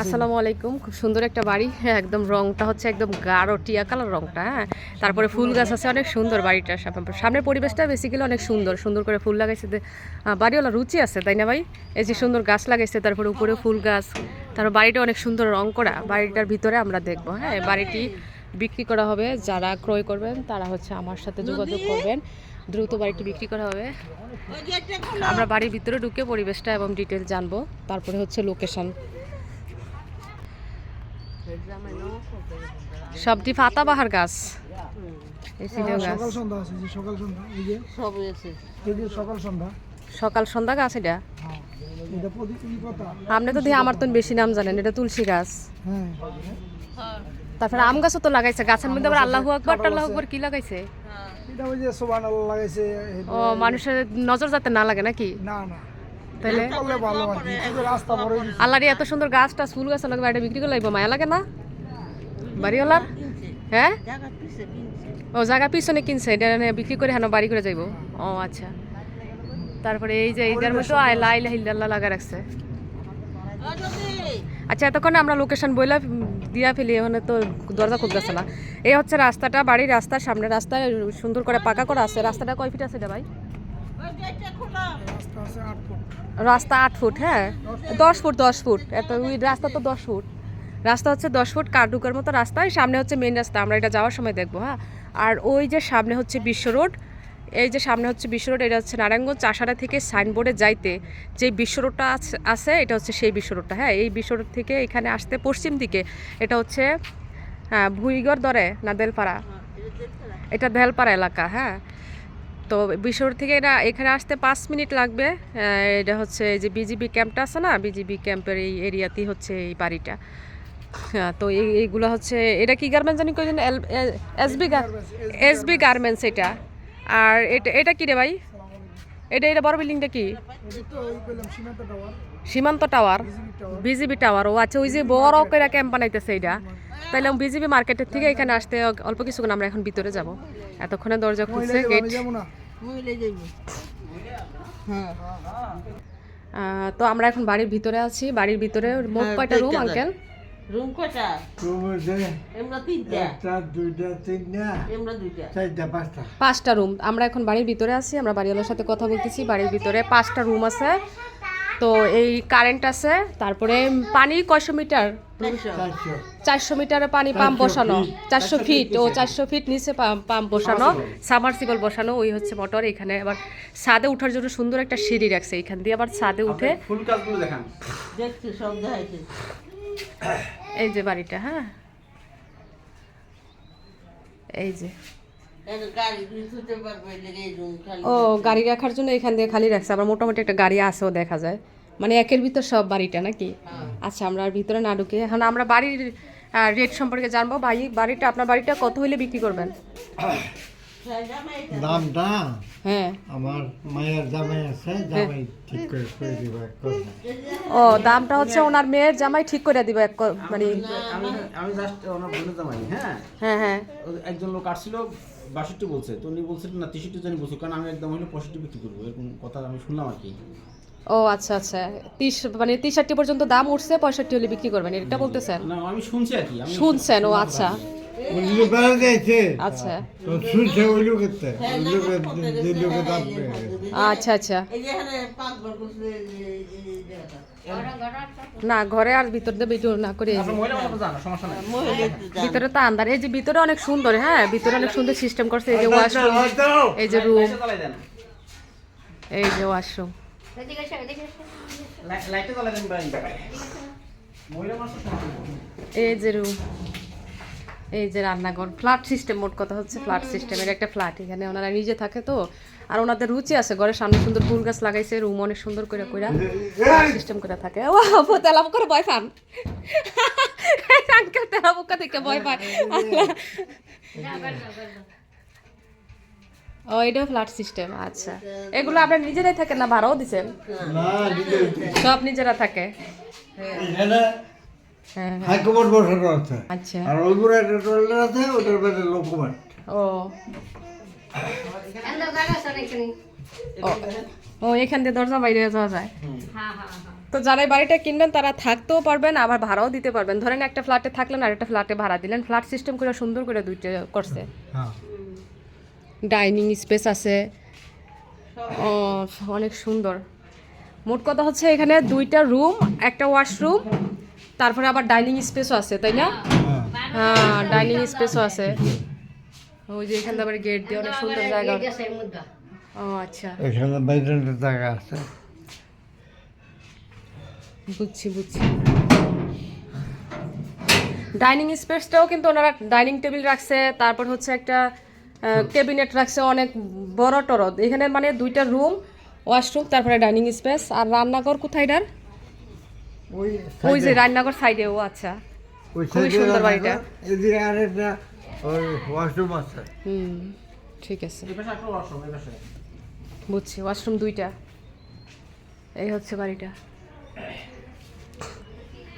আসসালামু আলাইকুম। খুব সুন্দর একটা বাড়ি। হ্যাঁ একদম রংটা হচ্ছে একদম গাঢ় টিয়া কালার রংটা হ্যাঁ। তারপরে ফুল গাছ আছে অনেক সুন্দর বাড়িটার সামনে- সামনের পরিবেশটা বেসিক্যালি অনেক সুন্দর। সুন্দর করে ফুল লাগাইছে বাড়িওয়ালা রুচি আছে তাই না ভাই? এই যে সুন্দর গাছ লাগাইছে তারপরে উপরে ফুল গাছ। তারপর বাড়িটা অনেক সুন্দর রং করা। বাড়িটার ভিতরে আমরা দেখব হ্যাঁ। বাড়িটি বিক্রি করা হবে যারা ক্রয় করবেন তারা হচ্ছে আমার সাথে যোগাযোগ করবেন। দ্রুত বাড়িটি বিক্রি করা হবে। আমরা বাড়ির ভিতরে ঢুকে পরিবেশটা এবং ডিটেল জানব। তারপরে হচ্ছে লোকেশন সবটি পাতাবাহার গাছ। গাছ সকাল সন্ধ্যা আছে যে সকাল সন্ধ্যা এই যে সব আছে এই যে সকাল সন্ধ্যা। সকাল সন্ধ্যা গাছ এটা? হ্যাঁ আপনি তো দিয়ে আমার তো বেশি নাম জানেন এটা তুলসী গাছ। হ্যাঁ। তারপরে আম গাছও তো লাগাইছে গাছের মধ্যে আবার আল্লাহু আকবর টাল্লাহু আকবর কি লাগাইছে? এটা ওই যে সোবান লাগাইছে ও মানুষের নজর যাতে না লাগে নাকি? না না। তাহলে হয়ে গেছে। আল্লাহর এত সুন্দর গাছটা ফুল গাছ লাগবে এটা বিক্রি করে লাগবে মায়া লাগে না? বাড়িওয়ালার? হ্যাঁ? জায়গা পিছে কিনছে ও জায়গা পিছনে কিনছে এটা বিক্রি করে হেন বাড়ি করে যাইবো। ও আচ্ছা। তারপরে এই যে এইটার মধ্যে আইলা আইলা হিল্লাল্লাহ লাগা রাখছে। আচ্ছা এতক্ষণে আমরা লোকেশন বইলা দিয়া ফেলি মানে তো দরজা খুলতেছে না। এই হচ্ছে রাস্তাটা বাড়ির রাস্তা সামনে রাস্তা সুন্দর করে পাকা করা আছে। রাস্তাটা কয় ফিট আছে এটা ভাই? রাস্তা আট ফুট হ্যাঁ? দশ ফুট দশ ফুট। এত ওই রাস্তা তো দশ ফুট। রাস্তা হচ্ছে দশ ফুট কার ঢুকার মতো রাস্তা সামনে হচ্ছে মেন রাস্তা। আমরা এটা যাওয়ার সময় দেখব হ্যাঁ? আর ওই যে সামনে হচ্ছে বিশ্ব রোড, এই যে সামনে হচ্ছে বিশ্ব রোড, এটা হচ্ছে নারায়ণগঞ্জ চাষাড়া থেকে সাইনবোর্ডে যাইতে যে বিশ্ব রোডটা আছে, এটা হচ্ছে সেই বিশ্ব রোডটা হ্যাঁ? এই বিশ্ব রোড থেকে এখানে আসতে পশ্চিম দিকে, এটা হচ্ছে হ্যাঁ ভুইগড় দরে না দেলপাড়া? এটা দেলপাড়া এলাকা হ্যাঁ? তো বিশোর থেকে এটা এখানে আসতে পাঁচ মিনিট লাগবে। এটা হচ্ছে এই যে বিজিবি ক্যাম্পটা আছে না? বিজিবি ক্যাম্পের এই এরিয়াতেই হচ্ছে এই বাড়িটা। হ্যাঁ তো এই, এইগুলো হচ্ছে, এটা কি গার্মেন্টস জানি কই এসবি এসবি গার্মেন্টস এটা। আর এটা এটা কি রে ভাই? এটা এটা বড় বিল্ডিংটা কি? সীমান্ত টাওয়ার। BGB tower. ও আচ্ছা ওই যে বড় করে ক্যাম্প বানাইতেছে এটা। তাইলে বিজিবি মার্কেটের থেকে এখানে আসতে অল্প কিছুক্ষণ আমরা এখন ভিতরে যাব। এতক্ষণে দরজা খুলছে গেট হ্যাঁ। আহ, তো আমরা এখন বাড়ির ভিতরে আছি বাড়ির ভিতরে মোট হ্যাঁ, কয়টা রুম আঙ্কেল রুম কয়টা? আমরা তিনটা। দুইটা তিনটা আমরা দুইটা। চারটা পাঁচটা। পাঁচটা রুম আমরা এখন বাড়ির ভিতরে আছি আমরা বাড়িওয়ালার সাথে কথা বলতেছি বাড়ির ভিতরে পাঁচটা রুম আছে। তো এই কারেন্ট আছে তারপরে পানি কয়শো মিটার? চারশো মিটারে পানি পাম্প বসানো। চারশো ফিট ও চারশো ফিট নিচে পাম্প বসানো। সামারসিবল বসানো। ওই হচ্ছে মোটর এখানে আবার ছাদে ওঠার জন্য সুন্দর একটা সিঁড়ি রাখছে। এখান দিয়ে আবার ছাদে উঠে ফুল কাজগুলো দেখান। দেখছি সব দেখাইছে। এই যে বাড়িটা হ্যাঁ? এই যে। ও গাড়ি রাখার জন্য এখান দিয়ে খালি রাখছে। আবার মোটামুটি একটা গাড়ি আছেও দেখা যায়। মানে একের ভিতর সব বাড়িটা নাকি? আচ্ছা আমরা আর ভিতরে না ঢুকে এখন আমরা বাড়ির রেট সম্পর্কে জানব। ভাই বাড়িটা আপনার বাড়িটা কত হইলে বিক্রি করবেন? দামটা হ্যাঁ। আমার মায়ের জামাই আছে জামাই ঠিক করে করে দিব ও দামটা হচ্ছে ওনার মেয়ের জামাই ঠিক করে দিবে এক মানে আমি আমি জাস্ট ওনার বোনের জামাই হ্যাঁ? হ্যাঁ হ্যাঁ। একজন লোক আসছিল বাষট্টি বলছে। তো উনি বলছিলেন না তেষট্টি জন বলছে কারণ আমি একদম হলে পঁয়ষট্টি বিক্রি করব এরকম কথা আমি শুনলাম আর কি। ও আচ্ছা আচ্ছা। তিরিশ মানে তিরিশাটি পর্যন্ত দাম উঠছে পঁয়ষট্টি হলে বিক্রি করবেন এটা বলতেছেন? না আমি শুনছি আর কি আমি শুনছেন ও আচ্ছা। আচ্ছা। তো শুনছে ওই লোকেতে ওই যে লোকে দাম আচ্ছা আচ্ছা। এই যে এই যে- এই যে। না ঘরে আর ভিতর দিয়ে ভিডিও না করে এই যে। ভিতরে তো আন্দার এই যে ভিতরে অনেক সুন্দর হ্যাঁ ভিতরে অনেক সুন্দর সিস্টেম করছে এই যে ওয়াশরুম এই যে রুম লাইটটা জ্বালাই দেন। এই যে ওয়াশরুম এই যে রুম এই যে রান্নাঘর ফ্ল্যাট সিস্টেম মোট কথা হচ্ছে ফ্ল্যাট সিস্টেমের একটা ফ্ল্যাট এখানে ওনারা নিজে থাকে তো। আর ওনাদের রুচি আছে ঘরের সামনে সুন্দর ফুল গাছ লাগাইছে রুম অনেক সুন্দর করে কইরা সিস্টেম করে থাকে। ও তেলাপ করে ভয় পান। আঙ্কেল দেখে ভয় পায়। ও এটা ফ্ল্যাট সিস্টেম আচ্ছা। এগুলো আপনার নিজেরাই থাকেন না ভাড়াও দিছেন? সব নিজেরা থাকে। হ্যাঁ হ্যাঁ। হাইকমান্ড বসানো আছে। আচ্ছা। আর ওই একটা টয়লেট আছে ওটার মধ্যে লোকমান্ড ও। ও এখান দিয়ে দরজা বাইরে যাওয়া যায়। তো যারা এই বাড়িটা কিনবেন তারা থাকতেও পারবেন আবার ভাড়াও দিতে পারবেন। ধরেন একটা ফ্ল্যাটে থাকলেন আর একটা ফ্ল্যাটে ভাড়া দিলেন ফ্ল্যাট সিস্টেম করে সুন্দর করে দুইটা করছে। হ্যাঁ। ডাইনিং স্পেস আছে। ও অনেক সুন্দর। মোট কথা হচ্ছে এখানে দুইটা রুম একটা ওয়াশরুম তারপরে আবার ডাইনিং স্পেসও আছে তাই না? হ্যাঁ হ্যাঁ ডাইনিং স্পেসও আছে। ওই যে এখানে আবার গেট দিয়ে অনেক সুন্দর জায়গা। ও আচ্ছা। এখানে বাইরের জায়গা আছে। বুঝছি বুঝছি। ডাইনিং স্পেসটাও কিন্তু ওনারা ডাইনিং টেবিল রাখছে তারপর হচ্ছে একটা ক্যাবিনেট রাখছে অনেক বড় টরদ। এখানে মানে দুইটা রুম ওয়াশরুম তারপরে ডাইনিং স্পেস। আর রান্নাঘর কোথায় এটার? ওই ওই যে রান্নাঘর সাইডে ও আচ্ছা। ওই খুবই সুন্দর বাড়িটা। এদিকে আরেকটা ওই ওয়াশরুম আছে। হুম ঠিক আছে। এই পাশে একটা ওয়াশরুম এই পাশে। বুঝছি ওয়াশরুম দুইটা। এই হচ্ছে বাড়িটা।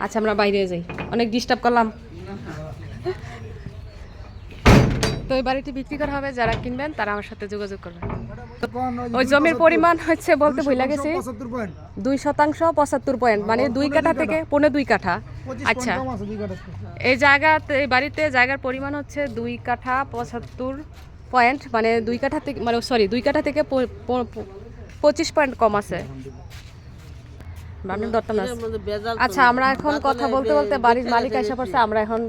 আচ্ছা আমরা বাইরে যাই। অনেক ডিস্টার্ব করলাম। তো এই বাড়িটি বিক্রি করা হবে যারা কিনবেন তারা আমার সাথে যোগাযোগ করবেন। ওই জমির পরিমাণ হচ্ছে বলতে ভুলে গেছি দুই শতাংশ পঁচাত্তর পয়েন্ট মানে দুই কাঠা থেকে পনেরো দুই কাঠা। আচ্ছা। এই জায়গাতে এই বাড়িতে জায়গার পরিমাণ হচ্ছে দুই কাঠা পঁচাত্তর পয়েন্ট মানে দুই কাঠা থেকে মানে সরি দুই কাঠা থেকে পঁচিশ পয়েন্ট কম আছে। আমি ধরতাম না। আচ্ছা আমরা এখন কথা বলতে বলতে বাড়ির মালিক এসে পড়ছে আমরা এখন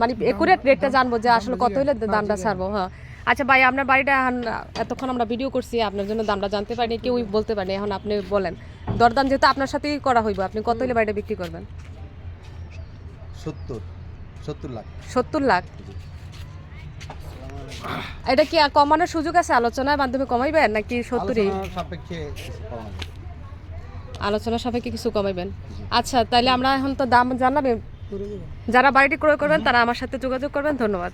মানে একুরেট রেটটা জানব যে আসলে কত হলে দামটা ছাড়বো হ্যাঁ। আচ্ছা ভাই আপনার বাড়িটা এখন এতক্ষণ আমরা ভিডিও করছি আপনার জন্য দামটা জানতে পারিনি কেউই বলতে পারেনি এখন আপনি বলেন। দরদাম যেহেতু আপনার সাথেই করা হইব আপনি কত হলে বাড়িটা বিক্রি করবেন? সত্তর সত্তর লাখ। সত্তর লাখ? এটা কি কমানোর সুযোগ আছে? আলোচনার মাধ্যমে কমাইবেন নাকি সত্তরই? সাপেক্ষে। আলোচনা সাপেক্ষে কিছু কমাইবেন। আচ্ছা তাহলে আমরা এখন তো দাম জানাবেন যারা বাড়িটি ক্রয় করবেন, তারা আমার সাথে যোগাযোগ করবেন। ধন্যবাদ।